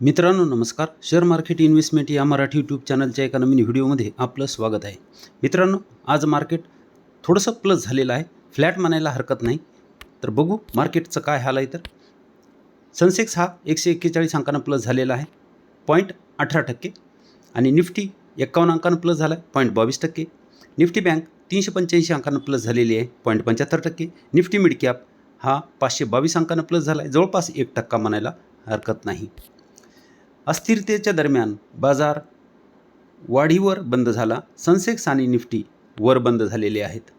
मित्रांनो नमस्कार. Share market investment या मराठी यूट्यूब चॅनलच्या एका नवीन व्हिडिओमध्ये आपलं स्वागत आहे. मित्रांनो आज मार्केट थोडंसं प्लस झालेलं आहे. फ्लॅट म्हणायला हरकत नाही. तर बघू मार्केटचं काय हाल आहे तर. सनसेक्स हा एकशे एक्केचाळीस अंकानं प्लस झालेला आहे. पॉईंट अठरा टक्के. आणि निफ्टी एक्कावन्न अंकानं प्लस झाला आहे पॉईंट बावीस टक्के. निफ्टी बँक तीनशे पंच्याऐंशी अंकानं प्लस झालेली आहे. पॉईंट पंच्याहत्तर टक्के. निफ्टी मिड कॅप हा पाचशे बावीस अंकानं प्लस झाला आहे जवळपास एक टक्का म्हणायला हरकत नाही. अस्थिरतेच्या दरम्यान बाजार वाढीवर बंद झाला. सनसेक्स आणि निफ्टी वर बंद झालेले आहेत.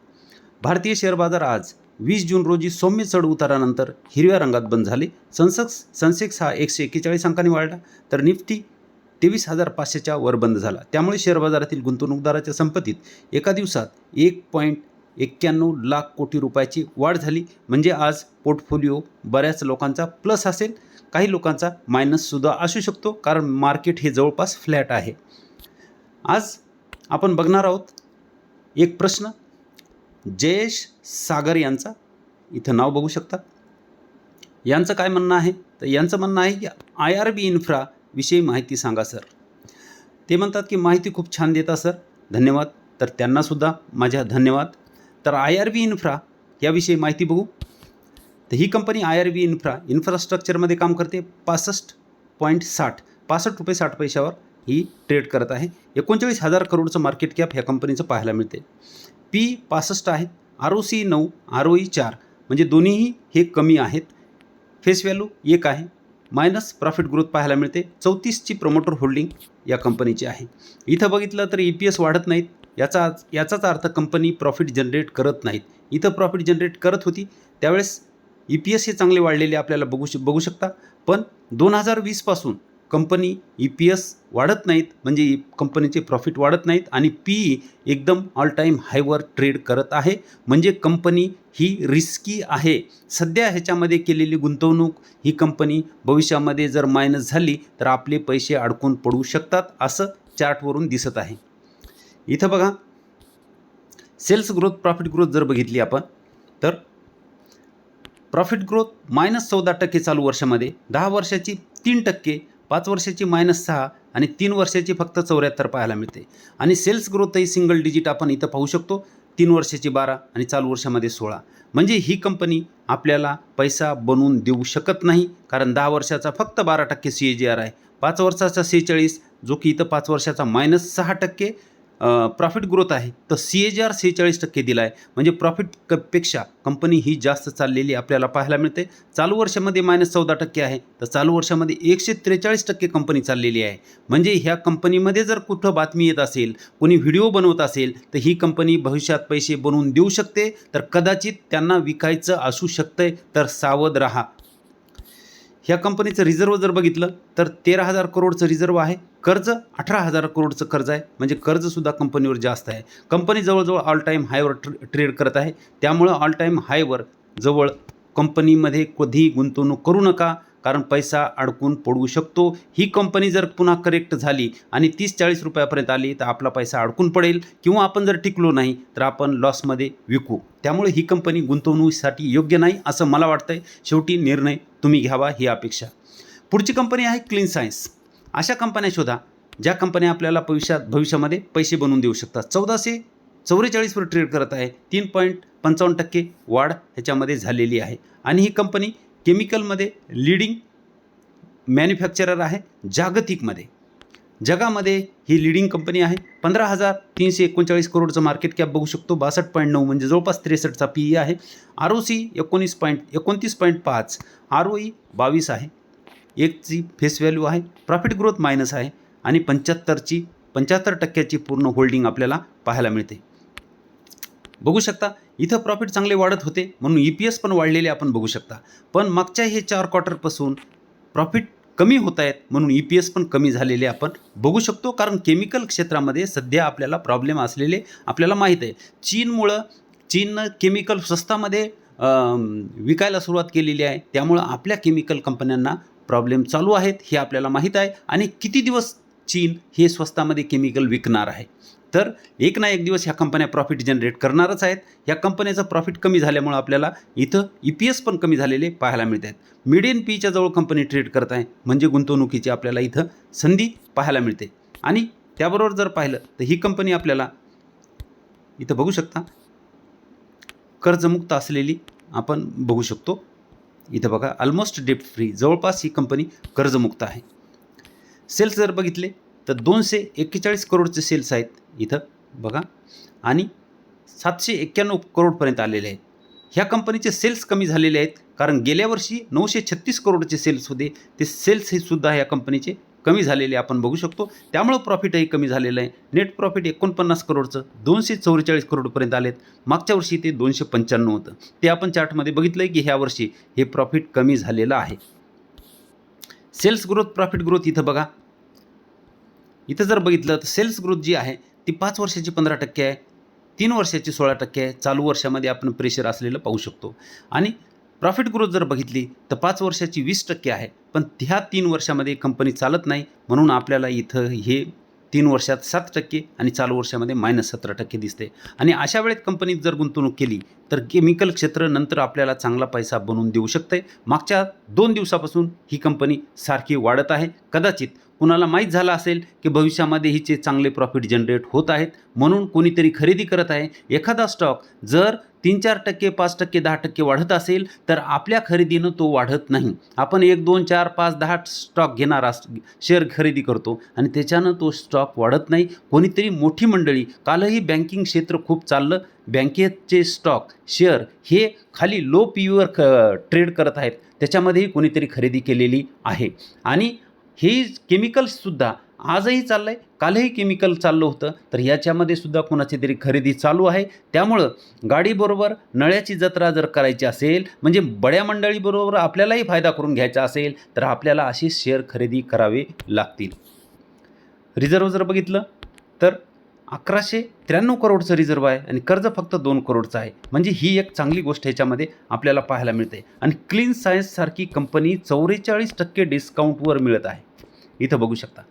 भारतीय शेअर बाजार आज वीस जून रोजी सौम्य चढ उतारानंतर हिरव्या रंगात बंद झाले. सनसेक्स सनसेक्स हा एकशे एक्केचाळीस अंकांनी वाढला तर निफ्टी तेवीस हजार पाचशेच्या वर बंद झाला. त्यामुळे शेअर बाजारातील गुंतवणूकदाराच्या संपत्तीत एका दिवसात एक पॉईंट एक्क्याण्णव लाख कोटी रुपयाची वाढ झाली. म्हणजे आज पोर्टफोलिओ बऱ्याच लोकांचा प्लस असेल. काही लोकांचा मायनससुद्धा असू शकतो कारण मार्केट हे जवळपास फ्लॅट आहे. आज आपण बघणार आहोत एक प्रश्न. जयेश सागर यांचा इथं नाव बघू शकता. यांचं काय म्हणणं आहे? तर यांचं म्हणणं आहे की आय आर बी इन्फ्रा विषयी माहिती सांगा सर. ते म्हणतात की माहिती खूप छान देता सर. धन्यवाद. तर त्यांनासुद्धा माझ्या धन्यवाद. तर आय आर बी इन्फ्रा याविषयी माहिती बघू. तर ही company I R V infra इन्फ्रास्ट्रक्चरमध्ये काम करते. पासष्ट पॉईंट साठ पासष्ट रुपये साठ पैशावर ही ट्रेड करत आहे. एकोणचाळीस हजार करोडचं मार्केट कॅप ह्या कंपनीचं पाहायला मिळते. पी पासष्ट आहे आर ओ सी नऊ आर ओ ई चार म्हणजे दोन्हीही हे कमी आहेत. फेस व्हॅल्यू एक आहे मायनस प्रॉफिट ग्रोथ पाहायला मिळते. चौतीसची प्रमोटर होल्डिंग या कंपनीची आहे. इथं बघितलं तर ई पी एस वाढत नाहीत. याचा याचाच अर्थ कंपनी प्रॉफिट जनरेट करत नाहीत. इथं प्रॉफिट जनरेट करत होती. त्यावेळेस ई पी एस हे चांगले वाढलेले आपल्याला बघू श बघू शकता. पण दोन हजार वीसपासून कंपनी ई पी एस वाढत नाहीत म्हणजे कंपनीचे प्रॉफिट वाढत नाहीत आणि पी ई एकदम ऑल टाईम हायवर ट्रेड करत आहे. म्हणजे कंपनी ही रिस्की आहे. सध्या ह्याच्यामध्ये केलेली गुंतवणूक ही कंपनी भविष्यामध्ये जर मायनस झाली तर आपले पैसे अडकून पडू शकतात असं चार्टवरून दिसत आहे. इथं बघा. सेल्स ग्रोथ प्रॉफिट ग्रोथ जर बघितली आपण तर प्रॉफिट ग्रोथ मायनस चौदा टक्के चालू वर्षामध्ये दहा वर्षाची तीन टक्के पाच वर्षाची मायनस सहा आणि तीन वर्षाची फक्त चौऱ्याहत्तर पाहायला मिळते. आणि सेल्स ग्रोथही सिंगल डिजिट आपण इथं पाहू शकतो. तीन वर्षाची बारा आणि चालू वर्षामध्ये सोळा. म्हणजे ही कंपनी आपल्याला पैसा बनवून देऊ शकत नाही कारण दहा वर्षाचा फक्त बारा टक्के सी ए जी आर आहे. पाच वर्षाचा सेहेचाळीस जो की इथं पाच वर्षाचा मायनस सहा टक्के प्रॉफिट ग्रोथ आहे. तर सी ए जी आर सेहेचाळीस टक्के दिला आहे म्हणजे प्रॉफिट क पेक्षा कंपनी ही जास्त चाललेली आपल्याला पाहायला मिळते. चालू वर्षामध्ये मायनस चौदा टक्के आहे. तर चालू वर्षामध्ये एकशे त्रेचाळीस टक्के कंपनी चाललेली आहे. म्हणजे ह्या कंपनीमध्ये जर कुठं बातमी येत असेल कोणी व्हिडिओ बनवत असेल तर ही कंपनी भविष्यात पैसे बनवून देऊ शकते. तर कदाचित त्यांना विकायचं असू शकतंय. तर सावध राहा. ह्या कंपनीचं रिझर्व जर बघितलं तर तेरा हजार करोडचं रिझर्व आहे. कर्ज अठरा हजार करोडचं कर्ज आहे. म्हणजे कर्जसुद्धा कंपनीवर जास्त आहे. कंपनी जवळजवळ ऑल टाईम हायवर ट्र ट्रेड करत आहे. त्यामुळं ऑल टाईम हायवर जवळ कंपनीमध्ये कधीही गुंतवणूक करू नका कारण पैसा अडकून पडू शकतो. ही कंपनी जर पुन्हा करेक्ट झाली आणि तीस चाळीस रुपयापर्यंत आली तर आपला पैसा अडकून पडेल किंवा आपण जर टिकलो नाही तर आपण लॉसमध्ये विकू. त्यामुळे ही कंपनी गुंतवणुकीसाठी योग्य नाही असं मला वाटतंय. शेवटी निर्णय तुम्ही घ्यावा ही अपेक्षा. पुढची कंपनी आहे क्लीन सायन्स अशा कंपन्या शोधा ज्या कंपन्या आपल्याला भविष्यात भविष्यामध्ये पैसे बनवून देऊ शकतात. चौदाशे चौवेचाळीसवर ट्रेड करत आहे. तीन पॉईंट पंचावन्न टक्के वाढ ह्याच्यामध्ये झालेली आहे. आणि ही कंपनी केमिकलमध्ये लिडिंग मॅन्युफॅक्चरर आहे जागतिकमध्ये. जगामध्ये ही लिडिंग कंपनी आहे. पंधरा हजार तीनशे एकोणचाळीस करोडचं मार्केट कॅप बघू शकतो. बासष्ट पॉईंट नऊ म्हणजे जवळपास त्रेसष्टचा पी ई आहे. आर ओ सी एकोणीस पॉईंट एकोणतीस पॉईंट पाच. आर ओ ई बावीस आहे. एकची फेस व्हॅल्यू आहे. प्रॉफिट ग्रोथ मायनस आहे. आणि पंच्याहत्तरची पंच्याहत्तर टक्क्याची पूर्ण होल्डिंग आपल्याला पाहायला मिळते. बघू शकता इथं प्रॉफिट चांगले वाढत होते. म्हणून ई पी एस पण वाढलेले आपण बघू शकता. पण मागच्या हे चार क्वार्टरपासून प्रॉफिट कमी होत आहेत म्हणून ई पी एस पण कमी झालेले आपण बघू शकतो कारण केमिकल क्षेत्रामध्ये सध्या आपल्याला प्रॉब्लेम असलेले आपल्याला माहीत आहे. चीनमुळं चीननं केमिकल स्वस्तामध्ये विकायला सुरुवात केलेली आहे. त्यामुळं आपल्या केमिकल कंपन्यांना प्रॉब्लेम चालू आहेत हे आपल्याला माहीत आहे. आणि किती दिवस चीन हे स्वस्तामध्ये केमिकल विकणार आहे? तर एक ना एक दिवस ह्या कंपन्या प्रॉफिट जनरेट करणारच आहेत. ह्या कंपन्याचं प्रॉफिट कमी झाल्यामुळं आपल्याला इथं ई पी एस पण कमी झालेले पाहायला मिळत आहेत मिडियन पीच्या जवळ कंपनी ट्रेड करत आहे. म्हणजे गुंतवणुकीची आपल्याला इथं संधी पाहायला मिळते. आणि त्याबरोबर जर पाहिलं तर ही कंपनी आपल्याला इथं बघू शकता. कर्जमुक्त असलेली आपण बघू शकतो. इथं बघा ऑलमोस्ट डेप्ट फ्री जवळपास ही कंपनी कर्जमुक्त आहे. सेल्स जर बघितले तर दोनशे एक्केचाळीस करोडचे सेल्स आहेत इथं बघा. आणि सातशे एक्क्याण्णव करोडपर्यंत आलेले आहेत. ह्या कंपनीचे सेल्स कमी झालेले आहेत कारण गेल्या वर्षी नऊशे छत्तीस करोडचे सेल्स होते. ते सेल्स हे सुद्धा ह्या कंपनीचे कमी झालेले आपण बघू शकतो. त्यामुळं प्रॉफिटही कमी झालेलं आहे. नेट प्रॉफिट एकोणपन्नास करोडचं दोनशे चौवेचाळीस करोडपर्यंत आलेत. मागच्या वर्षी ते दोनशे पंच्याण्णव होतं. ते आपण चार्टमध्ये बघितलं आहे की ह्या वर्षी हे प्रॉफिट कमी झालेलं आहे. सेल्स ग्रोथ प्रॉफिट ग्रोथ इथं बघा. इथं जर बघितलं तर सेल्स ग्रोथ जी आहे ती पाच वर्षाची पंधरा टक्के आहे. तीन वर्षाची सोळा टक्के आहे. चालू वर्षामध्ये आपण प्रेशर असलेलं पाहू शकतो. आणि प्रॉफिट ग्रोथ जर बघितली तर पाच वर्षाची वीस टक्के आहे. पण ह्या तीन वर्षामध्ये कंपनी चालत नाही. म्हणून आपल्याला इथं हे तीन वर्षात सात टक्के आणि चालू वर्षामध्ये मायनस सतरा टक्के दिसते. आणि अशा वेळेत कंपनीत जर गुंतवणूक केली तर केमिकल क्षेत्र नंतर आपल्याला चांगला पैसा बनवून देऊ शकते. मागच्या दोन दिवसापासून ही कंपनी सारखी वाढत आहे. कदाचित कुणाला माहीत झालं असेल की भविष्यामध्ये हिचे चांगले प्रॉफिट जनरेट होत आहेत म्हणून कोणीतरी खरेदी करत आहे. एखादा स्टॉक जर तीन चार टक्के पाच टक्के दहा टक्के वाढत असेल तर आपल्या खरेदीनं तो वाढत नाही. आपण एक दोन चार पाच दहा स्टॉक घेणार अस शेअर खरेदी करतो आणि त्याच्यानं तो स्टॉक वाढत नाही. कोणीतरी मोठी मंडळी कालही बँकिंग क्षेत्र खूप चाललं. बँकेचे स्टॉक शेअर हे खाली लो पी यूवर क ट्रेड करत आहेत. त्याच्यामध्येही कोणीतरी खरेदी केलेली आहे. आणि हे केमिकल्ससुद्धा आजही चाललं आहे कालही केमिकल चाललं होतं. तर याच्यामध्ये सुद्धा कोणाची तरी खरेदी चालू आहे. त्यामुळं गाडीबरोबर नळ्याची जत्रा जर करायची असेल म्हणजे बड्या मंडळीबरोबर आपल्यालाही फायदा करून घ्यायचा असेल तर आपल्याला अशी शेअर खरेदी करावे लागतील. रिझर्व जर बघितलं तर अकराशे त्र्याण्णव करोडचं रिझर्व आहे आणि कर्ज फक्त दोन करोडचं आहे. म्हणजे ही एक चांगली गोष्ट ह्याच्यामध्ये आपल्याला पाहायला मिळते. आणि क्लीन सायन्ससारखी कंपनी चौवेचाळीस टक्के डिस्काउंटवर मिळत आहे. इथं बघू शकता.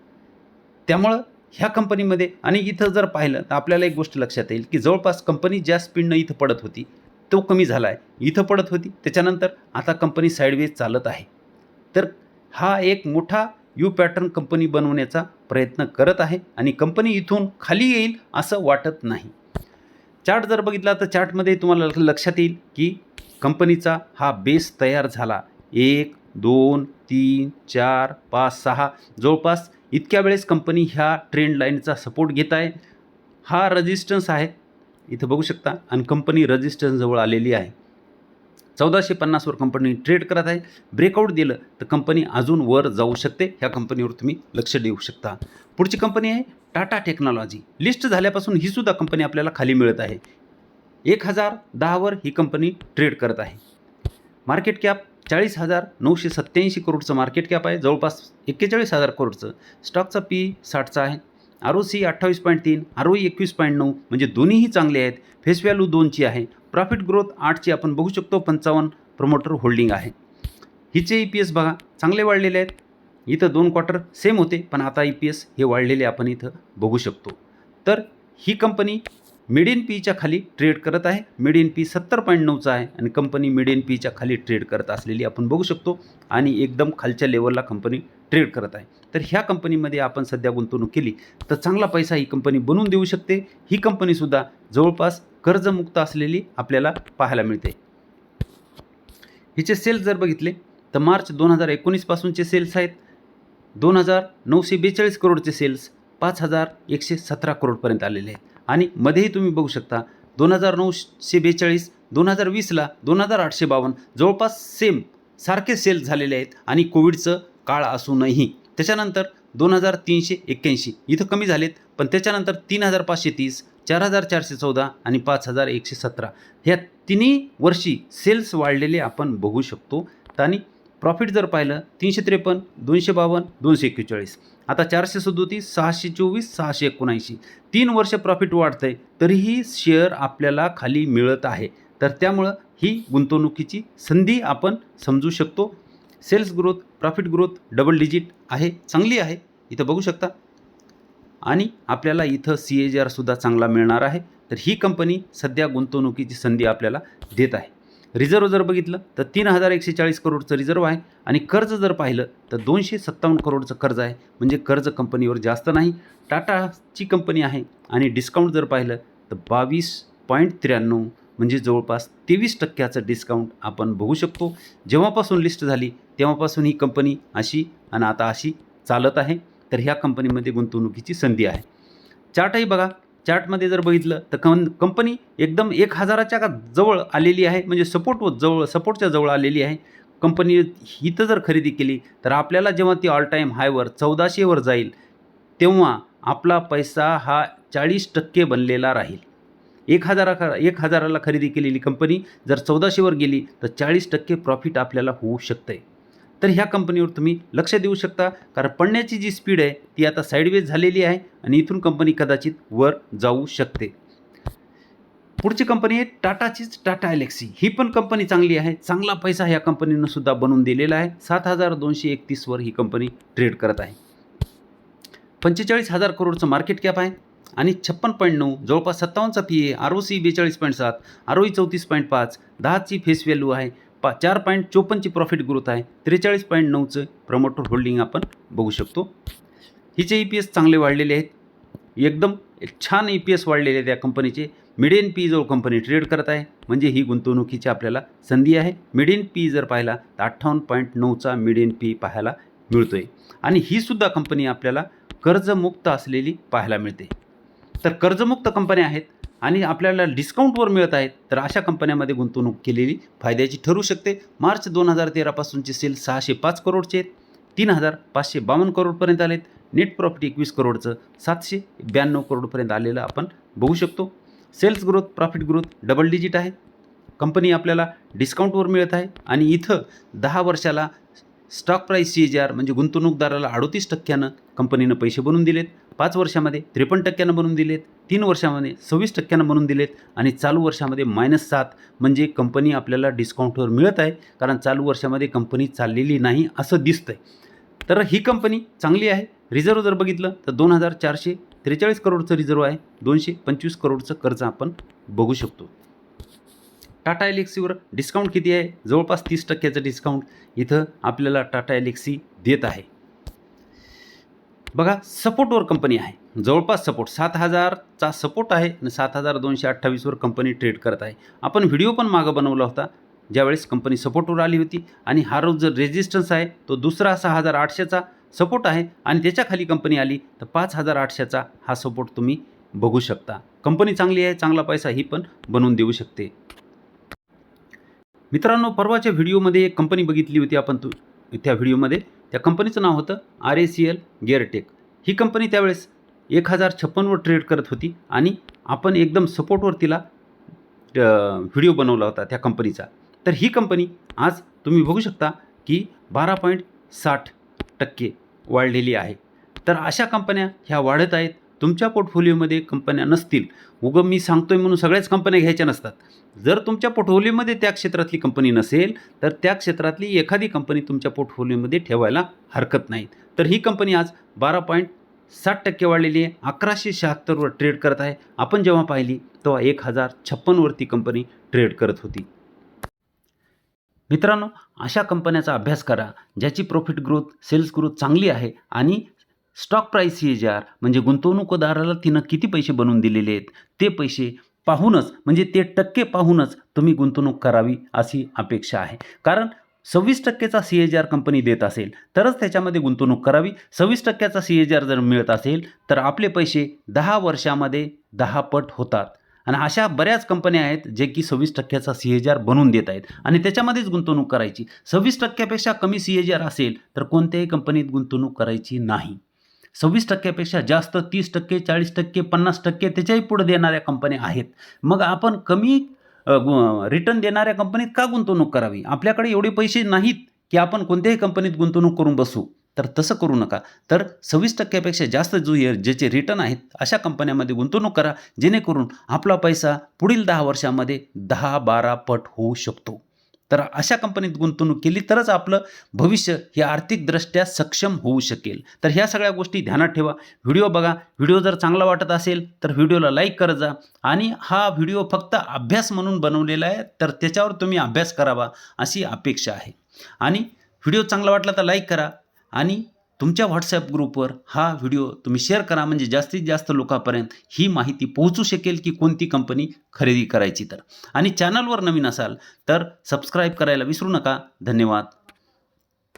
त्यामुळं ह्या कंपनीमध्ये आणि इथं जर पाहिलं तर आपल्याला एक गोष्ट लक्षात येईल की जवळपास कंपनी ज्या स्पीडनं इथं पडत होती तो कमी झाला आहे इथं पडत होती त्याच्यानंतर आता कंपनी साईडवेज चालत आहे. तर हा एक मोठा यू पॅटर्न कंपनी बनवण्याचा प्रयत्न करत आहे आणि कंपनी इथून खाली येईल असं वाटत नाही. चार्ट जर बघितला तर चार्टमध्ये तुम्हाला लक्षात येईल की कंपनीचा हा बेस तयार झाला. एक दोन तीन चार पाच सहा जवळपास इतक्या वेळेस कंपनी ह्या ट्रेंड लाईनचा सपोर्ट घेत आहे. हा रजिस्टन्स आहे. इथं बघू शकता. आणि कंपनी रजिस्टन्सजवळ आलेली आहे. चौदाशे पन्नासवर कंपनी ट्रेड करत आहे. ब्रेकआउट दिलं तर कंपनी अजून वर जाऊ शकते. ह्या कंपनीवर तुम्ही लक्ष देऊ शकता. पुढची कंपनी आहे टाटा टेक्नॉलॉजी लिस्ट झाल्यापासून ही सुद्धा कंपनी आपल्याला खाली मिळत आहे. एक हजार दहावर ही कंपनी ट्रेड करत आहे. मार्केट कॅप चाळीस हजार नऊशे सत्त्याऐंशी करोडचं मार्केट कॅप आहे. जवळपास एक्केचाळीस हजार करोडचं. स्टॉकचा पी साठचा आहे. आर ओ सी अठ्ठावीस पॉईंट तीन आर ओ एकवीस पॉईंट नऊ म्हणजे दोन्हीही चांगले आहेत. फेस व्हॅल्यू दोनची आहे. प्रॉफिट ग्रोथ आठची आपण बघू शकतो. पंचावन्न प्रमोटर होल्डिंग आहे. हिचे ई पी एस बघा. चांगले वाढलेले आहेत. इथं दोन क्वार्टर सेम होते. पण आता ई पी एस हे वाढलेले आपण इथं बघू शकतो. तर ही कंपनी मिड इन पीच्या खाली ट्रेड करत आहे. मिड इन पी सत्तर पॉईंट नऊचा आहे आणि कंपनी मिड इन पीच्या खाली ट्रेड करत असलेली आपण बघू शकतो. आणि एकदम खालच्या लेवलला कंपनी ट्रेड करत आहे. तर ह्या कंपनीमध्ये आपण सध्या गुंतवणूक केली तर चांगला पैसा ही कंपनी बनवून देऊ शकते. ही कंपनीसुद्धा जवळपास कर्जमुक्त असलेली आपल्याला पाहायला मिळते. हिचे सेल्स जर बघितले तर मार्च दोन हजार एकोणीसपासूनचे सेल्स आहेत. दोन हजार नऊशे बेचाळीस करोडचे सेल्स पाच हजार एकशे सतरा करोडपर्यंत आलेले आहेत. आणि मध्येही तुम्ही बघू शकता दोन हजार नऊशे बेचाळीस दोन हजार वीसला दोन हजार आठशे बावन्न जवळपास सेम सारखे सेल्स झालेले आहेत आणि कोविडचं काळ असूनही. त्याच्यानंतर दोन हजार तीनशे एक्क्याऐंशी इथं कमी झालेत पण त्याच्यानंतर तीन हजार पाचशे तीस चार हजार चारशे चौदा आणि पाच हजार एकशे सतरा. ह्या तिन्ही वर्षी सेल्स वाढलेले आपण बघू शकतो. आणि प्रॉफिट जर पाहिलं तीनशे त्रेपन्न दोनशे बावन्न दोनशे एक्केचाळीस. आता चारशे सदोतीस सहाशे चोवीस सहाशे एकोणऐंशी. तीन वर्ष प्रॉफिट वाढतं आहे तरीही शेअर आपल्याला खाली मिळत आहे. तर त्यामुळं ही गुंतवणुकीची संधी आपण समजू शकतो. Sales growth profit growth double digit आहे चांगली आहे. इथं बघू शकता. आणि आपल्याला इथं सी ए जी आरसुद्धा चांगला मिळणार आहे. तर ही कंपनी सध्या गुंतवणुकीची संधी आपल्याला देत आहे. रिझर्व जर बघितलं तर तीन हजार एकशे चाळीस करोडचं रिझर्व आहे आणि कर्ज जर पाहिलं तर दोनशे सत्तावन्न करोडचं कर्ज आहे. म्हणजे कर्ज कंपनीवर जास्त नाही टाटाची कंपनी आहे आणि डिस्काउंट जर पाहिलं तर बावीस पॉईंट त्र्याण्णव म्हणजे जवळपास तेवीस टक्क्याचं डिस्काउंट आपण बघू शकतो. जेव्हापासून लिस्ट झाली तेव्हापासून ही कंपनी अशी आणि आता अशी चालत आहे. तर ह्या कंपनीमध्ये गुंतवणुकीची संधी आहे. चार्टही बघा चार्टमध्ये जर बघितलं तर कं कंपनी एकदम एक हजाराच्या का जवळ आलेली आहे. म्हणजे सपोर्ट जवळ सपोर्टच्या जवळ आलेली आहे. कंपनी इथं जर खरेदी केली तर आपल्याला जेव्हा ती ऑल टाईम हायवर चौदाशेवर जाईल तेव्हा आपला पैसा हा चाळीस टक्के बनलेला राहील. एक हजारा एक हजाराला खरेदी केलेली कंपनी जर चौदाशेवर गेली तर चाळीस टक्के प्रॉफिट आपल्याला होऊ शकतं आहे तर ह्या कंपनीवर तुम्ही लक्ष देऊ शकता. कारण पडण्याची जी स्पीड आहे ती आता साईडवेज झालेली आहे आणि इथून कंपनी कदाचित वर जाऊ शकते. पुढची कंपनी आहे टाटाचीच टाटा एलेक्सी ही पण कंपनी चांगली आहे. चांगला पैसा ह्या कंपनीनं सुद्धा बनवून दिलेला आहे. सात हजार दोनशे एकतीसवर ही कंपनी ट्रेड करत आहे. पंचेचाळीस हजार करोडचं मार्केट कॅप आहे आणि छप्पन पॉईंट नऊ जवळपास सत्तावन्नचा P E R O C बेचाळीस पॉईंट सात आर ओ ई चौतीस पॉईंट पाच दहाची फेस व्हॅल्यू आहे. पा चार पॉईंट चोपन्नची प्रॉफिट ग्रोथ आहे. त्रेचाळीस पॉईंट नऊचं प्रमोटर होल्डिंग आपण बघू शकतो. हिचे ई पी एस चांगले वाढलेले आहेत. एकदम एक छान ई पी एस वाढलेले आहेत या कंपनीचे मिडियन पी जवळ कंपनी ट्रेड करत आहे. म्हणजे ही गुंतवणुकीची आपल्याला संधी आहे. मिडियन पी जर पाहिला तर अठ्ठावन्न पॉईंट नऊचा मिडियन पी पाहायला मिळतो आहे आणि ही सुद्धा कंपनी आपल्याला कर्जमुक्त असलेली पाहायला मिळते. तर कर्जमुक्त कंपन्या आहेत. आणि आपल्याला डिस्काउंटवर मिळत आहेत तर अशा कंपन्यामध्ये गुंतवणूक केलेली फायद्याची ठरू शकते. मार्च दोन हजार तेरापासूनचे सेल सहाशे पाच करोडचे आहेत तीन हजार पाचशे बावन्न करोडपर्यंत आलेत. नेट प्रॉफिट एकवीस करोडचं सातशे ब्याण्णव करोडपर्यंत आलेलं आपण बघू शकतो. Sales growth profit growth double digit आहे. कंपनी आपल्याला डिस्काउंटवर मिळत आहे आणि इथं दहा वर्षाला stock price C G R म्हणजे गुंतवणूकदाराला अडोतीस टक्क्यानं कंपनीनं पैसे बनवून दिलेत. पाच वर्षामध्ये त्रेपन्न टक्क्यानं बनवून दिलेत. तीन वर्षामध्ये सव्वीस टक्क्यानं बनवून दिलेत आणि चालू वर्षामध्ये मायनस सात म्हणजे कंपनी आपल्याला डिस्काउंटवर मिळत आहे. कारण चालू वर्षामध्ये कंपनी चाललेली नाही असं दिसतं आहे तर ही कंपनी चांगली आहे. रिझर्व जर बघितलं तर दोन हजार चारशे त्रेचाळीस करोडचं रिझर्व आहे. दोनशे पंचवीस करोडचं कर्ज आपण बघू शकतो. टाटा एलेक्सीवर डिस्काउंट किती आहे? जवळपास तीस टक्क्याचं डिस्काउंट इथं आपल्याला टाटा एलेक्सी देत आहे. बघा सपोर्टवर कंपनी आहे. जवळपास सपोर्ट सात हजारचा सपोर्ट आहे आणि सात हजार दोनशे अठ्ठावीसवर कंपनी ट्रेड करत आहे. आपण व्हिडिओ पण मागं बनवला होता ज्यावेळेस कंपनी सपोर्टवर आली होती आणि हा रोज जर रेजिस्टन्स आहे तो दुसरा सहा हजार आठशेचा सपोर्ट आहे आणि त्याच्याखाली कंपनी आली तर पाच हजार आठशेचा हा सपोर्ट तुम्ही बघू शकता. कंपनी चांगली आहे चांगला पैसा ही पण बनवून देऊ शकते. मित्रांनो परवाच्या व्हिडिओमध्ये एक कंपनी बघितली होती आपण तू त्या व्हिडिओमध्ये त्या कंपनीचं नाव होतं R A C L Geartech. He company त्यावेळेस एक हजार छप्पनवर ट्रेड करत होती आणि आपण एकदम सपोर्टवर तिला व्हिडिओ बनवला होता त्या कंपनीचा. तर ही कंपनी आज तुम्ही बघू शकता की बारा पॉईंट साठ टक्के वाढलेली आहे. तर अशा कंपन्या ह्या वाढत आहेत. तुमच्या पोर्टफोलिओमध्ये कंपन्या नसतील. उगं मी सांगतोय म्हणून सगळ्याच कंपन्या घ्यायच्या नसतात. जर तुमच्या पोर्टफोलिओमध्ये त्या क्षेत्रातली कंपनी नसेल तर त्या क्षेत्रातली एखादी कंपनी तुमच्या पोर्टफोलिओमध्ये ठेवायला हरकत नाही. तर ही कंपनी आज बारा पॉईंट साठ टक्के वाढलेली आहे. अकराशे शहात्तरवर ट्रेड करत आहे. आपण जेव्हा पाहिली तेव्हा एक हजार छप्पनवरती कंपनी ट्रेड करत होती. मित्रांनो अशा कंपन्याचा अभ्यास करा ज्याची प्रॉफिट ग्रोथ सेल्स ग्रोथ चांगली आहे आणि stock price C H R म्हणजे गुंतवणूकदाराला तिनं किती पैसे बनवून दिलेले आहेत ते पैसे पाहूनच म्हणजे ते टक्के पाहूनच तुम्ही गुंतवणूक करावी अशी अपेक्षा आहे. कारण सव्वीस टक्केचा सी एच आर कंपनी देत असेल तरच त्याच्यामध्ये गुंतवणूक करावी. सव्वीस टक्क्याचा सी एच आर जर मिळत असेल तर आपले पैसे दहा वर्षामध्ये दहा पट होतात. आणि अशा बऱ्याच कंपन्या आहेत जे की सव्वीस टक्क्याचा सी एच आर बनवून देत आहेत. आणि त्याच्यामध्येच गुंतवणूक करायची. सव्वीस टक्क्यापेक्षा कमी सी एच आर असेल तर कोणत्याही कंपनीत गुंतवणूक करायची नाही. सव्वीस टक्क्यापेक्षा जास्त तीस टक्के चाळीस टक्के पन्नास टक्के त्याच्याही पुढे देणाऱ्या कंपन्या आहेत. मग आपण कमी रिटर्न देणाऱ्या कंपनीत का गुंतवणूक करावी? आपल्याकडे एवढे पैसे नाहीत की आपण कोणत्याही कंपनीत गुंतवणूक करून बसू. तर तसं करू नका. तर सव्वीस टक्क्यापेक्षा जास्त जो ज्याचे रिटर्न आहेत अशा कंपन्यामध्ये गुंतवणूक करा. जेणेकरून आपला पैसा पुढील दहा वर्षामध्ये दहा बारा पट होऊ शकतो. तर अशा कंपनीत गुंतवणूक केली तरच आपलं भविष्य हे आर्थिकदृष्ट्या सक्षम होऊ शकेल. तर ह्या सगळ्या गोष्टी ध्यानात ठेवा. व्हिडिओ बघा. व्हिडिओ जर चांगला वाटत असेल तर व्हिडिओला लाईक करत जा. आणि हा व्हिडिओ फक्त अभ्यास म्हणून बनवलेला आहे तर त्याच्यावर तुम्ही अभ्यास करावा अशी अपेक्षा आहे. आणि व्हिडिओ चांगला वाटला तर लाईक करा. आणि तुमच्या व्हॉट्सॲप ग्रुपवर हा व्हिडिओ तुम्ही शेअर करा. म्हणजे जास्तीत जास्त लोकांपर्यंत ही माहिती पोहोचू शकेल की कोणती कंपनी खरेदी करायची तर. आणि चॅनलवर नवीन असाल तर सबस्क्राईब करायला विसरू नका. धन्यवाद.